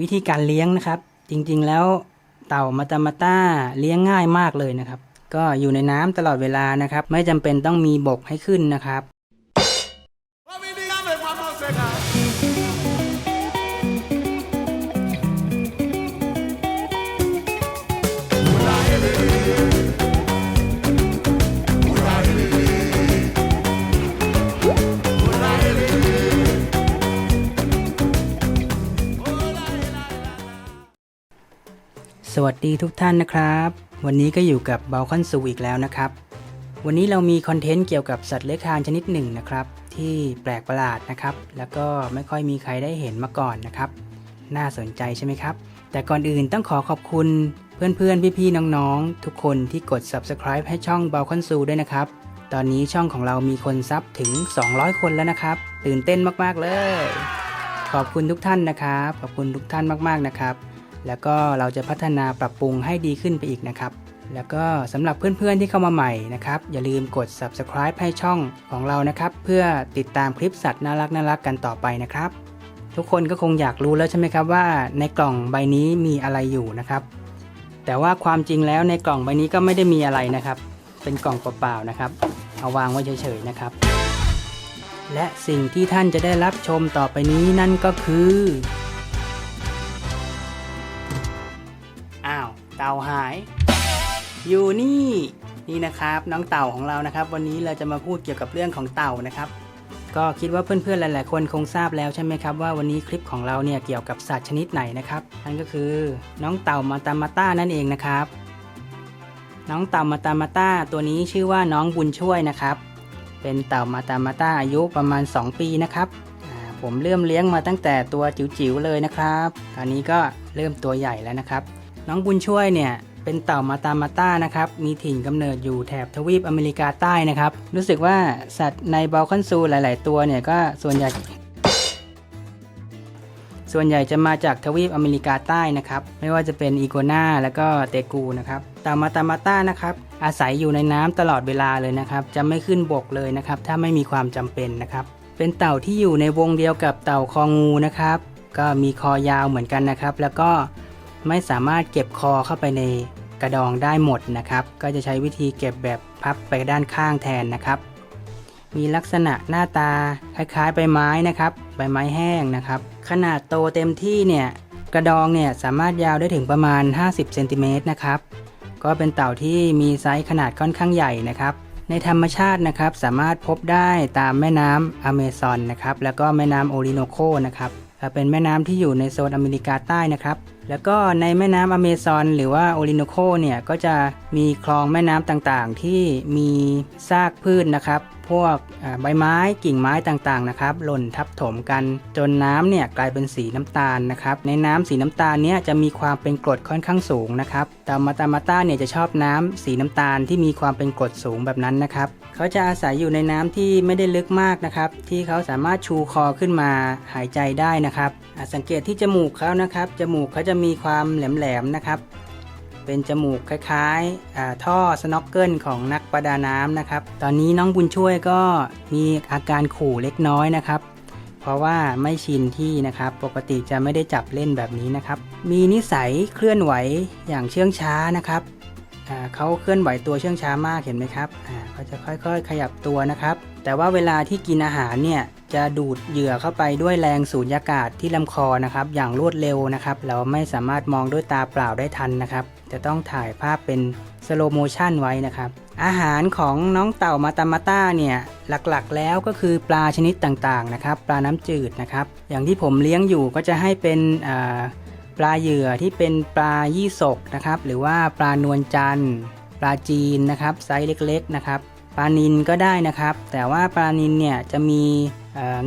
วิธีการเลี้ยงนะครับ จริงๆแล้วเต่ามาตามาต้าเลี้ยงง่ายมากเลยนะครับ ก็อยู่ในน้ำตลอดเวลานะครับ ไม่จำเป็นต้องมีบกให้ขึ้นนะครับ สวัสดีทุกท่านนะครับ วันนี้ก็อยู่กับเบลคอนซูอีกแล้วนะครับ วันนี้เรามีคอนเทนต์เกี่ยวกับสัตว์เลื้อยคลานชนิดหนึ่งนะครับ ที่แปลกประหลาดนะครับ แล้วก็ไม่ค่อยมีใครได้เห็นมาก่อนนะครับ น่าสนใจใช่ไหมครับ แต่ก่อนอื่นต้องขอขอบคุณเพื่อนๆ พี่ๆ น้องๆ ทุกคนที่กด subscribe ให้ช่องเบลคอนซูด้วยนะครับ ตอนนี้ช่องของเรามีคนซับถึง 200 คนแล้วนะครับ ตื่นเต้นมากๆเลย ขอบคุณทุกท่านนะครับ ขอบคุณทุกท่านมากๆนะครับ แล้วก็เราจะพัฒนาปรับปรุงให้ดีขึ้นไปอีกนะครับ แล้วก็สำหรับเพื่อนๆที่เข้ามาใหม่นะครับ อย่าลืมกด subscribe ให้ช่องของเรานะครับ เพื่อติดตามคลิปสัตว์น่ารักน่ารักกันต่อไปนะครับ ทุกคนก็คงอยากรู้แล้วใช่ไหมครับว่า ในกล่องใบนี้มีอะไรอยู่นะครับ แต่ว่าความจริงแล้วในกล่องใบนี้ก็ไม่ได้มีอะไรนะครับ เป็นกล่องเปล่าๆนะครับ เอาวางไว้เฉยๆนะครับและสิ่งที่ท่านจะได้รับชมต่อไปนี้นั่นก็คือ เต่าหาย อยู่นี่นี่นะครับน้องเต่าของเรานะครับ วันนี้เราจะมาพูดเกี่ยวกับเรื่องของเต่านะครับ ก็คิดว่าเพื่อนๆหลาย ๆ คนคงทราบแล้วใช่ไหมครับว่าวันนี้คลิปของเราเนี่ยเกี่ยวกับสัตว์ชนิดไหนนะครับนั่นก็คือน้องเต่ามาตามาต้านั่นเองนะครับ น้องเต่ามาตามาต้าตัวนี้ชื่อว่าน้องบุญช่วยนะครับ เป็นเต่ามาตามาต้าอายุประมาณ 2 ปีนะครับผมเริ่มเลี้ยงมาตั้งแต่ตัวจิ๋วๆเลยนะครับ ตอนนี้ก็เริ่มตัวใหญ่แล้วนะครับ น้องบุญช่วยเนี่ยเป็นเต่ามาตามาต้านะครับ มีถิ่นกำเนิดอยู่แถบทวีปอเมริกาใต้นะครับ รู้สึกว่าสัตว์ในบอลคอนซูหลาย ๆ ตัวเนี่ยก็ส่วนใหญ่ ส่วนใหญ่จะมาจากทวีปอเมริกาใต้นะครับ ไม่ว่าจะเป็นอีโกนาแล้วก็เตกูนะครับเต่ามาตามาต้านะครับอาศัยอยู่ในน้ำตลอดเวลาเลยนะครับ จะไม่ขึ้นบกเลยนะครับ ถ้าไม่มีความจำเป็นนะครับ เป็นเต่าที่อยู่ในวงเดียวกับเต่าคองูนะครับ ก็มีคอยาวเหมือนกันนะครับ แล้วก็ ไม่สามารถเก็บคอเข้าไปในกระดองได้หมดนะครับ ก็จะใช้วิธีเก็บแบบพับไปด้านข้างแทนนะครับ มีลักษณะหน้าตาคล้ายๆใบไม้นะครับ ใบไม้แห้งนะครับ ขนาดโตเต็มที่เนี่ยกระดองเนี่ยสามารถยาวได้ถึงประมาณ 50เซนติเมตรนะครับ ก็เป็นเต่าที่มีไซส์ขนาดค่อนข้างใหญ่นะครับ ในธรรมชาตินะครับสามารถพบได้ตามแม่น้ำอเมซอนนะครับ แล้วก็แม่น้ำโอริโนโคนะครับ เป็นแม่น้ำที่อยู่ในโซนอเมริกาใต้นะครับแล้วก็ในแม่น้ำอเมซอนหรือว่าโอริโนโคเนี่ยก็จะมีคลองแม่น้ำต่างๆ ที่มีซากพืชนะครับ พวกใบไม้กิ่งไม้ต่างๆนะครับ หล่นทับถมกันจนน้ำเนี่ยกลายเป็นสีน้ำตาลนะครับ ในน้ำสีน้ำตาลเนี่ยจะมีความเป็นกรดค่อนข้างสูงนะครับตามาตามาต้าเนี่ยจะชอบน้ำสีน้ำตาลที่มีความเป็นกรดสูงแบบนั้นนะครับเขาจะอาศัยอยู่ในน้ำที่ไม่ได้ลึกมากนะครับ ที่เขาสามารถชูคอขึ้นมาหายใจได้นะครับสังเกตที่จมูกเขานะครับจมูกเขาจะะมีความแหลมๆนะครับ เป็นจมูกคล้ายๆท่อสโนว์เกิลของนักประดาน้ำนะครับ ตอนนี้น้องบุญช่วยก็มีอาการขู่เล็กน้อยนะครับ เพราะว่าไม่ชินที่นะครับ ปกติจะไม่ได้จับเล่นแบบนี้นะครับ มีนิสัยเคลื่อนไหวอย่างเชื่องช้านะครับเขาเคลื่อนไหวตัวเชื่องช้ามากเห็นไหมครับเขาจะค่อยๆ ขยับตัวนะครับ แต่ว่าเวลาที่กินอาหารเนี่ย จะดูดเหยื่อเข้าไปด้วยแรงสูญญากาศที่ลำคอนะครับ อย่างรวดเร็วนะครับ เราไม่สามารถมองด้วยตาเปล่าได้ทันนะครับ จะต้องถ่ายภาพเป็นสโลโมชันไว้นะครับ อาหารของน้องเต่ามาตามาต้าเนี่ยหลักๆแล้วก็คือปลาชนิดต่างๆนะครับ ปลาน้ำจืดนะครับ อย่างที่ผมเลี้ยงอยู่ก็จะให้เป็นปลาเหยื่อที่เป็นปลายี่สกนะครับ หรือว่าปลานวลจันทร์ปลาจีนนะครับไซส์เล็กๆนะครับ ปลานินก็ได้นะครับ แต่ว่าปลานินเนี่ยจะมี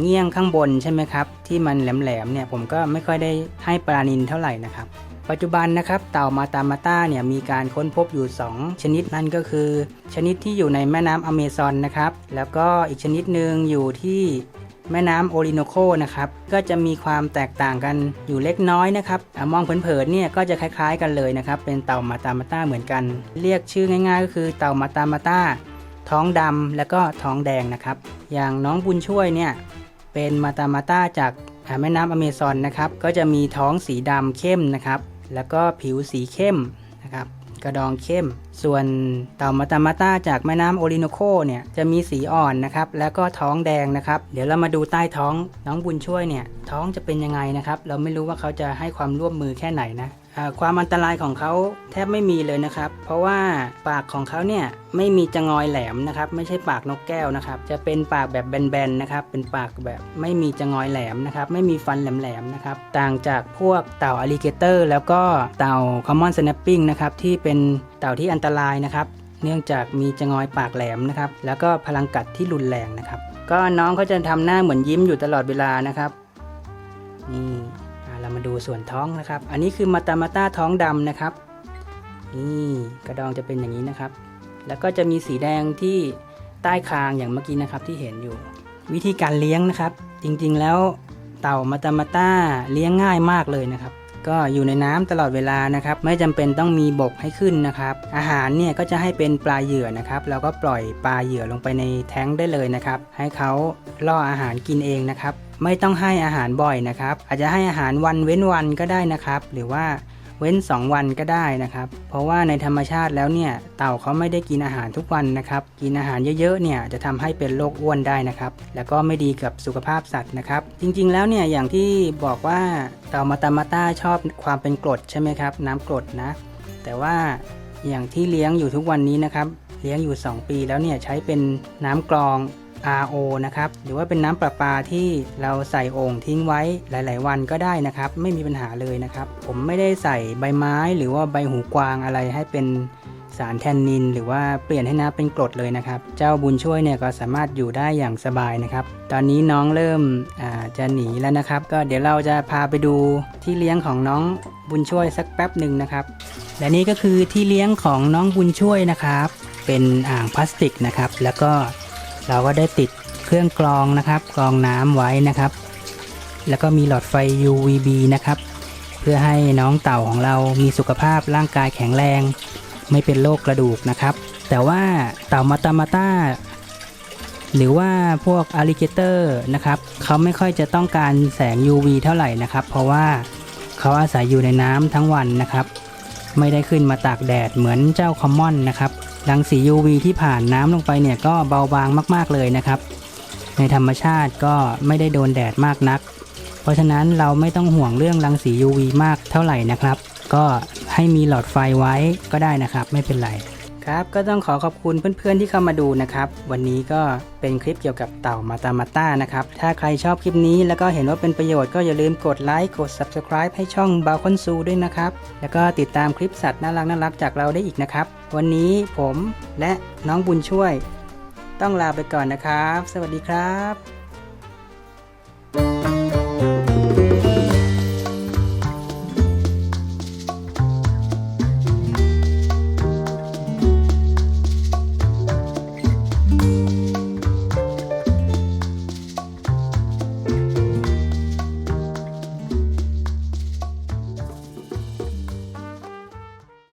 เงี้ยงข้างบนใช่ไหมครับ ที่มันแหลมๆเนี่ยผมก็ไม่ค่อยได้ให้ปลานินเท่าไหร่นะครับปัจจุบันนะครับเต่ามาตามาต้าเนี่ยมีการค้นพบอยู่ 2 ชนิดนั่นก็คือ ชนิดที่อยู่ในแม่น้ำอเมซอนนะครับแล้วก็อีกชนิดหนึ่งอยู่ที่แม่น้ำโอริโนโคนะครับก็จะมีความแตกต่างกันอยู่เล็กน้อยนะครับอมองเผินๆเนี่ยก็จะคล้ายๆ กันเลยนะครับเป็นเต่ามาตามาต้าเหมือนกัน เรียกชื่อง่ายๆ ก็คือเต่ามาตามาต้า ท้องดำแล้วก็ท้องแดงนะครับ อย่างน้องบุญช่วยเนี่ยเป็นมาตามาต้าจากอ่าแม่น้ำอเมซอนนะครับ ก็จะมีท้องสีดำเข้มนะครับ แล้วก็ผิวสีเข้มนะครับกระดองเข้ม ส่วนเต่ามาตามาต้าจากแม่น้ำโอริโนโคเนี่ยจะมีสีอ่อนนะครับ แล้วก็ท้องแดงนะครับ เดี๋ยวเรามาดูใต้ท้องน้องบุญช่วยเนี่ยท้องจะเป็นยังไงนะครับ เราไม่รู้ว่าเขาจะให้ความร่วมมือแค่ไหนนะ ความอันตรายของเขาแทบไม่มีเลยนะครับ เพราะว่าปากของเขาเนี่ยไม่มีจะงอยแหลมนะครับ ไม่ใช่ปากนกแก้วนะครับ จะเป็นปากแบบแบนๆนะครับ เป็นปากแบบไม่มีจะงอยแหลมนะครับ ไม่มีฟันแหลมๆนะครับ ต่างจากพวกเต่าอลิเกเตอร์ แล้วก็เต่าคอมมอนสแนปปิ้งนะครับที่เป็นเต่าที่อันตรายนะครับเนื่องจากมีจะงอยปากแหลมนะครับ แล้วก็พลังกัดที่รุนแรงนะครับ ก็น้องเขาจะทำหน้าเหมือนยิ้มอยู่ตลอดเวลานะครับนี่ ดูส่วนท้องนะครับ อันนี้คือมาตามาต้าท้องดำนะครับ นี่กระดองจะเป็นอย่างนี้นะครับ แล้วก็จะมีสีแดงที่ใต้คางอย่างเมื่อกี้นะครับที่เห็นอยู่ วิธีการเลี้ยงนะครับ จริงๆแล้วเต่ามาตามาต้าเลี้ยงง่ายมากเลยนะครับ ก็อยู่ในน้ำตลอดเวลานะครับไม่จำเป็นต้องมีบกให้ขึ้นนะครับอาหารเนี่ยก็จะให้เป็นปลาเหยื่อนะครับแล้วก็ปล่อยปลาเหยื่อลงไปในแท้งได้เลยนะครับให้เขาล่ออาหารกินเองนะครับไม่ต้องให้อาหารบ่อยนะครับอาจจะให้อาหารวันเว้นวันก็ได้นะครับ หรือว่า เว้น 2 วันก็ได้นะครับ เพราะว่าในธรรมชาติแล้วเนี่ยเต่าเขาไม่ได้กินอาหารทุกวันนะครับ กินอาหารเยอะๆเนี่ยจะทำให้เป็นโรคอ้วนได้นะครับ แล้วก็ไม่ดีกับสุขภาพสัตว์นะครับ จริงๆแล้วเนี่ยอย่างที่บอกว่าเต่ามาตามาต้าชอบความเป็นกรดใช่ไหมครับ น้ำกรดนะ แต่ว่าอย่างที่เลี้ยงอยู่ทุกวันนี้นะครับ เลี้ยงอยู่ 2 ปีแล้วเนี่ยใช้เป็นน้ำกรอง RO นะครับหรือว่าเป็นน้ำประปาที่เราใส่โอ่งทิ้งไว้หลาย ๆ วันก็ได้นะครับ ไม่มีปัญหาเลยนะครับ ผมไม่ได้ใส่ใบไม้หรือว่าใบหูกวางอะไรให้เป็นสารแทนนิน หรือว่าเปลี่ยนให้น้ำเป็นกรดเลยนะครับ เจ้าบุญช่วยเนี่ยก็สามารถอยู่ได้อย่างสบายนะครับ ตอนนี้น้องเริ่มจะหนีแล้วนะครับ ก็เดี๋ยวเราจะพาไปดูที่เลี้ยงของน้องบุญช่วยสักแป๊บหนึ่งนะครับ และนี่ก็คือที่เลี้ยงของน้องบุญช่วยนะครับ เป็นอ่างพลาสติกนะครับ แล้วก็ เราก็ได้ติดเครื่องกรองนะครับ กรองน้ำไว้นะครับ แล้วก็มีหลอดไฟ UVB นะครับ เพื่อให้น้องเต่าของเรามีสุขภาพร่างกายแข็งแรง ไม่เป็นโรคกระดูกนะครับ แต่ว่าเต่ามาตามาตาหรือว่าพวกอ l ลิเกเตอร์นะครับเขาไม่ค่อยจะต้องการแสง UV เท่าไหร่นะครับ เพราะว่าเขาอาศัยอยู่ในน้ำทั้งวันนะครับ ไม่ได้ขึ้นมาตากแดดเหมือนเจ้าคอมมอนนะครับ รังสี UV ที่ผ่านน้ำลงไปเนี่ยก็เบาบางมาก ๆเลยนะครับ ในธรรมชาติก็ไม่ได้โดนแดดมากนัก เพราะฉะนั้นเราไม่ต้องห่วงเรื่องรังสี UV มากเท่าไหร่นะครับ ก็ให้มีหลอดไฟไว้ก็ได้นะครับ ไม่เป็นไร ครับก็ต้องขอขอบคุณเพื่อนๆที่เข้ามาดูนะครับ วันนี้ก็เป็นคลิปเกี่ยวกับเต่ามาตามาต้านะครับ ถ้าใครชอบคลิปนี้แล้วก็เห็นว่าเป็นประโยชน์ก็อย่าลืมกดไลค์กด Subscribe ให้ช่องบาคอนซูด้วยนะครับ แล้วก็ติดตามคลิปสัตว์น่ารักน่ารักจากเราได้อีกนะครับ วันนี้ผมและน้องบุญช่วย ต้องลาไปก่อนนะครับ สวัสดีครับ